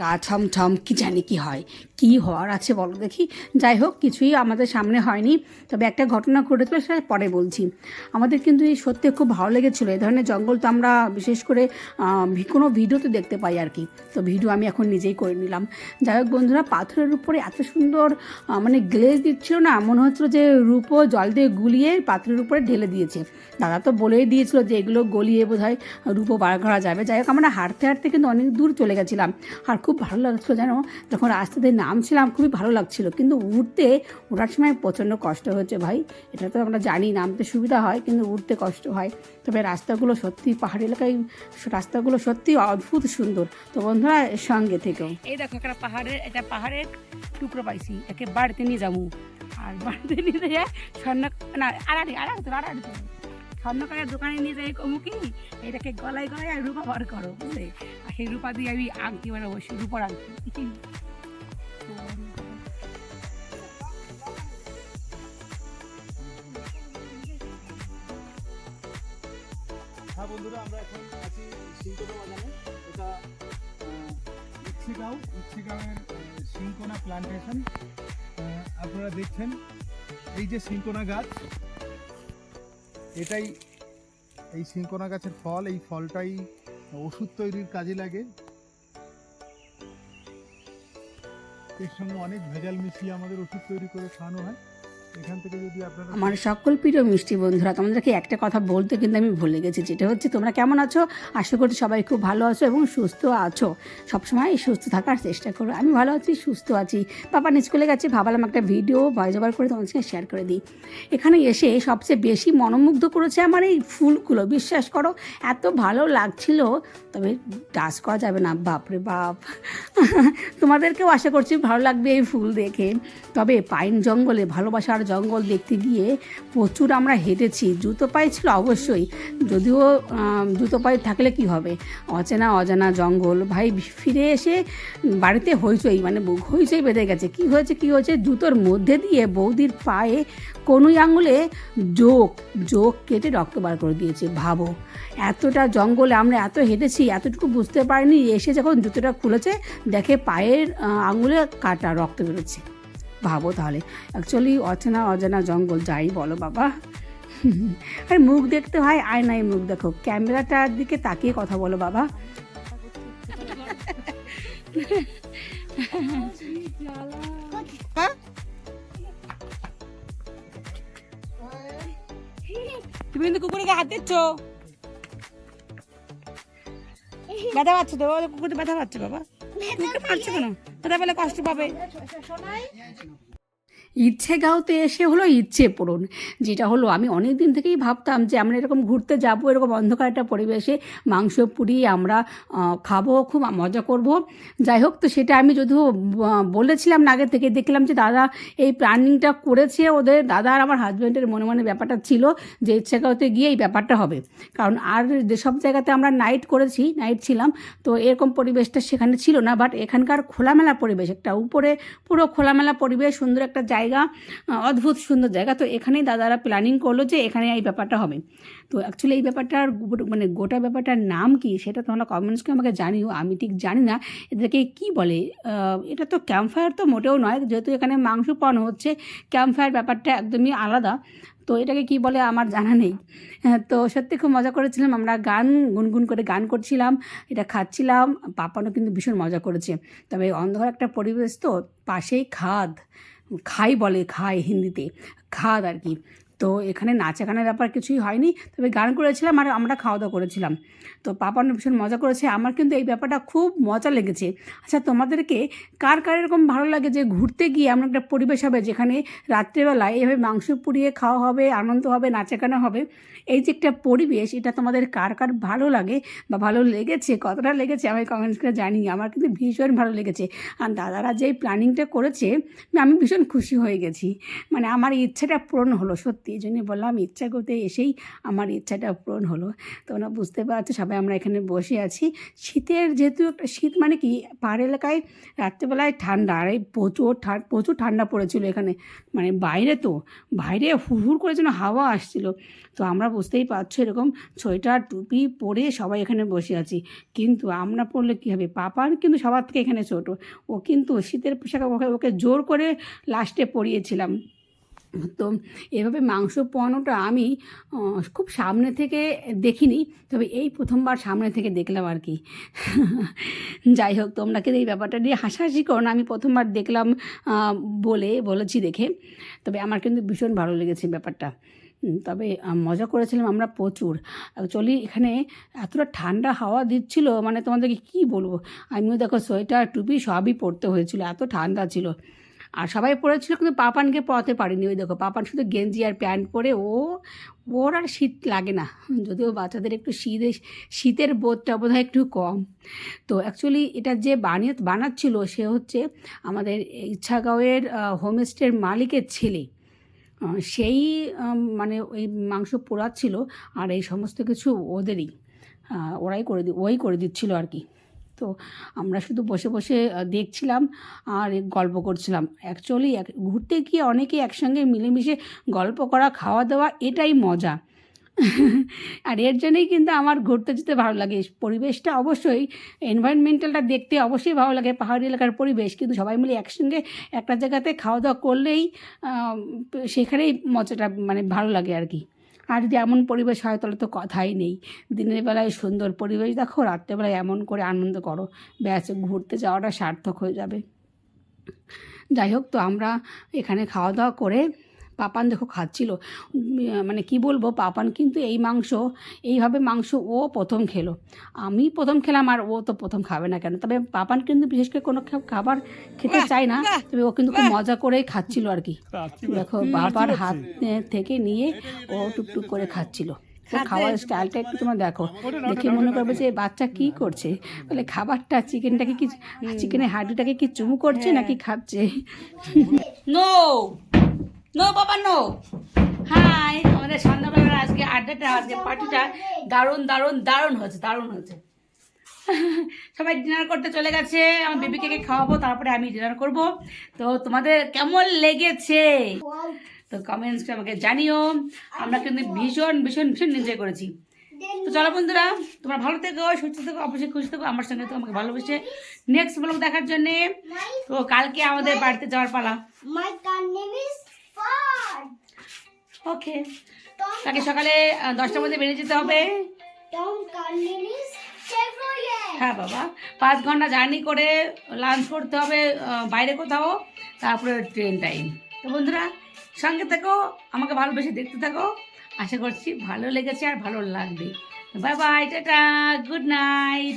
গা ছমছম কি জানি কি হয়, কি হওয়ার আছে বলো দেখি। যাই হোক, কিছুই আমাদের সামনে হয়নি। তবে একটা ঘটনা ঘটেছিল, সেটা পরে বলছি। আমাদের কিন্তু এই সত্যি খুব ভালো লেগেছিলো। এ ধরনের জঙ্গল তো আমরা বিশেষ করে কোনো ভিডিওতে দেখতে পাই আর কি। তো ভিডিও আমি এখন নিজেই করে নিলাম। যাই হোক বন্ধুরা, পাথরের উপরে এত সুন্দর মানে গ্লেজ দিচ্ছিল না, মনে হচ্ছিল যে রূপো জল দিয়ে গুলিয়ে পাথরের উপরে ঢেলে দিয়েছে। দাদা তো বলেই দিয়েছিল যে এগুলো গলিয়ে বোধ হয় রূপো বার করা যাবে। যাই হোক, আমরা হাঁটতে হাঁটতে কিন্তু অনেক দূর চলে গেছিলাম। আর খুব ভালো লাগছিল, জানো? যখন রাস্তাতে নামছিলাম, খুবই ভালো লাগছিল। কিন্তু উঠতে, ওঠার সময় প্রচণ্ড কষ্ট হয়েছে ভাই। এটা তো আমরা জানি, নামতে সুবিধা হয়, কিন্তু উঠতে কষ্ট হয়। তবে রাস্তাগুলো সত্যি, পাহাড়ি এলাকায় রাস্তাগুলো সত্যি অদ্ভুত সুন্দর। তো বন্ধুরা সঙ্গে থেকেও এই দেখো, একটা পাহাড়ের, এটা পাহাড়ের টুকরো পাইছি, একে বাড়িতে নিয়ে যাব। আর বাড়িতে নিয়ে যায় স্বর্ণ না আড়াড়ি আড়াড়ি আড়াড়ি স্বর্ণকারের দোকানে নিয়ে যাই কমু কি এটাকে গলায় গলায় আর রূপা বার করো, বুঝলে? আর সেই রূপা দিয়ে আমি আংটি মানে অবশ্যই রূপার আংটি হ্যাঁ বন্ধুরা, আমরা এখন আছি এটা ইচ্ছিগাঁও, ইচ্ছিগাঁওয়ের প্লান্টেশন আপনারা দেখছেন, এই যে সিংকোনা গাছ এটাই এই সিঙ্কোনা গাছের ফল, এই ফলটাই ওষুধ তৈরির কাজে লাগে। এর সঙ্গে অনেক ভেজাল মিশিয়ে আমাদের ওষুধ তৈরি করে খাওয়ানো হয়। আমার সকল প্রিয় মিষ্টি বন্ধুরা, তোমাদেরকে একটা কথা বলতে কিন্তু আমি ভুলে গেছি, যেটা হচ্ছে তোমরা কেমন আছো? আশা করি সবাই খুব ভালো আছো এবং সুস্থ আছো। সবসময় সুস্থ থাকার চেষ্টা করো। আমি ভালো আছি, সুস্থ আছি। পাপা স্কুলে গেছে, ভাবলাম একটা ভিডিও ভয়েস ওভার করে তোমাদের সঙ্গে শেয়ার করে দিই। এখানে এসে সবচেয়ে বেশি মনোমুগ্ধ করেছে আমার এই ফুলগুলো। বিশ্বাস করো, এত ভালো লাগছিল, তবে টাচ করা যাবে না। বাপরে বাপ। তোমাদেরকেও আশা করছি ভালো লাগবে এই ফুল দেখে। তবে পাইন জঙ্গলে ভালোবাসার জঙ্গল দেখতে গিয়ে প্রচুর আমরা হেঁটেছি। জুতো পায়ে ছিল অবশ্যই। যদিও জুতো পায়ে থাকলে কি হবে? অচেনা অজানা জঙ্গল। ভাই, ফিরে এসে বাড়িতে হইচই মানে হইচই বেঁধে গেছে। কি হয়েছে কি হয়েছে? জুতোর মধ্যে দিয়ে বৌদির পায়ে কনুই আঙুলে যোগ যোগ কেটে রক্ত বার করে দিয়েছে। ভাবো, এতটা জঙ্গলে আমরা এত হেঁটেছি, এতটুকু বুঝতে পারিনি। এসে যখন জুতোটা খুলেছে, দেখে পায়ের আঙুলে কাটা রক্ত বেরোচ্ছে। ভাবো তাহলে। অ্যাকচুয়ালি অচেনা অজানা জঙ্গল, যাই বলো বাবা। আর মুখ দেখতে হয়, আয়নায় মুখ দেখো। ক্যামেরাটার দিকে তাকিয়ে কথা বলো বাবা। তুমি কিন্তু কুকুরকে হাত দিচ্ছ? ব্যথা পাচ্ছে তো কুকুরতে ব্যথা পাচ্ছে বাবা। মারছো কেন? ব্যথা বলে কষ্ট পাবে। ইচ্ছে গাঁওতে এসে হলো ইচ্ছে পূরণ, যেটা হলো আমি অনেক দিন থেকেই ভাবতাম যে আমরা এরকম ঘুরতে যাব, এরকম অন্ধকার একটা পরিবেশে, মাংস পুরি আমরা খাব, খুব মজা করব। যাই হোক, তো সেটা আমি যদিও বলেছিলাম না আগে থেকে, দেখলাম যে দাদা এই প্ল্যানিংটা করেছে ওদের, দাদা আর আমার হাজব্যান্ডের মনে মনে ব্যাপারটা ছিল যে ইচ্ছে গাঁওতে গিয়ে এই ব্যাপারটা হবে। কারণ আর যেসব জায়গাতে আমরা নাইট করেছি, নাইট ছিলাম, তো এরকম পরিবেশটা সেখানে ছিল না, বাট এখানকার খোলামেলা পরিবেশ, একটা উপরে পুরো খোলামেলা পরিবেশ, সুন্দর একটা জায়গা আহ, অদ্ভুত সুন্দর জায়গা। তো এখানেই দাদারা প্ল্যানিং করল যে এখানে এই ব্যাপারটা হবে। তো অ্যাকচুয়ালি এই ব্যাপারটার মানে গোটা ব্যাপারটার নাম কি সেটা তোমরা কমেন্টসকে আমাকে জানিও। আমি ঠিক জানি না এদেরকে কি বলে। এটা তো ক্যাম্পফায়ার তো মোটেও নয়। যেহেতু এখানে মাংস পান হচ্ছে ক্যাম্পফায়ার ব্যাপারটা একদমই আলাদা। তো এটাকে কি বলে আমার জানা নেই। হ্যাঁ, তো সত্যি খুব মজা করেছিলাম। আমরা গান গুনগুন করে গান করছিলাম এটা খাচ্ছিলাম। পাপানো কিন্তু ভীষণ মজা করেছে। তবে অন্ধকার একটা পরিবেশ তো পাশেই খাদ। খাই বলে খাই হিন্দিতে। খাদ আর কি। তো এখানে নাচা গানের ব্যাপার কিছুই হয়নি। তবে গান করেছিলাম আর আমরা খাওয়া দাওয়া করেছিলাম। তো পাপানো ভীষণ মজা করেছে। আমার কিন্তু এই ব্যাপারটা খুব মজা লেগেছে। আচ্ছা তোমাদেরকে কার কার এরকম ভালো লাগে যে ঘুরতে গিয়ে এমন একটা পরিবেশ হবে যেখানে রাত্রেবেলায় এভাবে মাংস পুড়িয়ে খাওয়া হবে, আনন্দ হবে নাচা গানা হবে? এই যে একটা পরিবেশ, এটা তোমাদের কার কার ভালো লাগে বা ভালো লেগেছে? কতটা লেগেছে আমি কমেন্টস করে জানি আমার কিন্তু ভীষণ ভালো লেগেছে। আর দাদারা যেই প্ল্যানিংটা করেছে, আমি ভীষণ খুশি হয়ে গেছি। মানে আমার ইচ্ছেটা পূরণ হলো, সত্যি। সেই জন্যই বললাম, ইচ্ছা করতে এসেই আমার ইচ্ছাটা পূরণ হলো। তোমরা বুঝতে পারছ, সবাই আমরা এখানে বসে আছি। শীতের যেহেতু একটা শীত মানে কি পাহাড় এলাকায় রাত্রেবেলায় ঠান্ডা, আর এই প্রচুর প্রচুর ঠান্ডা পড়েছিল এখানে মানে বাইরে তো, বাইরে হুড় করে যেন হাওয়া আসছিল। তো আমরা বুঝতেই পারছ এরকম সোয়েটার, টুপি পরে সবাই এখানে বসে আছি। কিন্তু আমরা পড়লে কী হবে পাপার কিন্তু সবার থেকে এখানে ছোটো। ও কিন্তু শীতের পোশাক ওকে ওকে জোর করে লাস্টে পরিয়েছিলাম। তো এভাবে মাংস পোয়ানোটা আমি খুব সামনে থেকে দেখিনি, তবে এই প্রথমবার সামনে থেকে দেখলাম আর কি। যাই হোক, তোমরা কিন্তু এই ব্যাপারটা নিয়ে হাসাহাসি করো না, আমি প্রথমবার দেখলাম বলে বলেছি দেখে, তবে আমার কিন্তু ভীষণ ভালো লেগেছে ব্যাপারটা। তবে মজা করেছিলাম আমরা প্রচুর। অ্যাকচুয়ালি এখানে এতটা ঠান্ডা হাওয়া দিচ্ছিল মানে তোমাদেরকে কী বলব? আমিও দেখো সোয়েটার, টুপি সবই পরতে হয়েছিল, এত ঠান্ডা ছিল। আর সবাই পরেছিল কিন্তু পাপানকে পরাতে পারিনি। ওই দেখো, পাপান শুধু গেঞ্জি আর প্যান্ট পরে, ও, ওর আর শীত লাগে না। যদিও বাচ্চাদের একটু শীতে, শীতের বোধটা বোধহয় একটু কম। তো অ্যাকচুয়ালি এটা যে বানিয়ে, বানাচ্ছিল, সে হচ্ছে আমাদের ইচ্ছাগাঁওয়ের হোমস্টের মালিকের ছেলে। সেই মানে ওই মাংস পোড়াচ্ছিল, আর এই সমস্ত কিছু ওদেরই ওরাই করে দি, ওই করে দিচ্ছিল আর কি। তো আমরা শুধু বসে বসে দেখছিলাম আর গল্প করছিলাম। অ্যাকচুয়ালি ঘুরতে গিয়ে অনেকে একসঙ্গে মিলেমিশে গল্প করা, খাওয়া দাওয়া এটাই মজা। আর এর জন্যই কিন্তু আমার ঘুরতে যেতে ভালো লাগে। পরিবেশটা অবশ্যই এনভায়রনমেন্টালটা দেখতে অবশ্যই ভালো লাগে। পাহাড়ি এলাকার পরিবেশ, কিন্তু সবাই মিলে একসঙ্গে একটা জায়গাতে খাওয়া দাওয়া করলেই সেখানেই মজাটা মানে ভালো লাগে আর কি। আর যদি এমন পরিবেশ হয়, তাহলে তো কথাই নেই। দিনের বেলায় সুন্দর পরিবেশ দেখো, রাত্রেবেলায় এমন করে আনন্দ করো। ব্যাস, ঘুরতে যাওয়াটা সার্থক হয়ে যাবে। যাই হোক, তো আমরা এখানে খাওয়া দাওয়া করে পাপান দেখো খাচ্ছিল। মানে কি বলব পাপান কিন্তু এই মাংস এইভাবে মাংস ও প্রথম খেলো। আমি প্রথম খেলাম আর ও তো প্রথম খাবে না কেন? তবে পাপান কিন্তু বিশেষ করে কোনো খাবার খেতে চায় না তবে ও কিন্তু খুব মজা করেই খাচ্ছিল আর কি। দেখো বাবার হাত থেকে নিয়ে ও টুকটুক করে খাচ্ছিল। খাওয়ার স্টাইলটা একটু তোমরা দেখো দেখে মনে করবে যে বাচ্চা কি করছে? বলে খাবারটা চিকেনটাকে কি চিকেনের হাড্ডিটাকে কি চুমু করছে নাকি খাচ্ছে? নো নো বাবা নো হাই আমাদের সন্ধ্যাবেলার আজকে আড্ডাটা আজকে পার্টিটা দারুণ দারুণ দারুণ হয়েছে দারুণ হয়েছে। সবাই ডিনার করতে চলে গেছে আমি বেবিকে খাওয়াবো তারপরে আমি ডিনার করব। তো তোমাদের কেমন লেগেছে? তো কমেন্টস আমাকে জানিও। আমরা কিন্তু ভীষণ ভীষণ ভীষণ এনজয় করেছি। তো চলো বন্ধুরা তোমরা ভালো থেকো সুস্থ থেকো অবশ্যই খুশি থেকো আমার সঙ্গে তো আমাকে ভালোবেসে নেক্সট ব্লগ দেখার জন্যে। তো কালকে আমাদের বাড়িতে যাওয়ার পালা। ওকে তাকে সকালে দশটার মধ্যে বেরিয়ে যেতে হবে. হ্যাঁ বাবা। পাঁচ ঘণ্টা জার্নি করে লাঞ্চ করতে হবে বাইরে কোথাও তারপরে ট্রেন টাইম তো বন্ধুরা সঙ্গে থেকো আমাকে ভালোবেসে দেখতে থাকো। আশা করছি ভালো লেগেছে আর ভালো লাগবে। Bye bye tata good night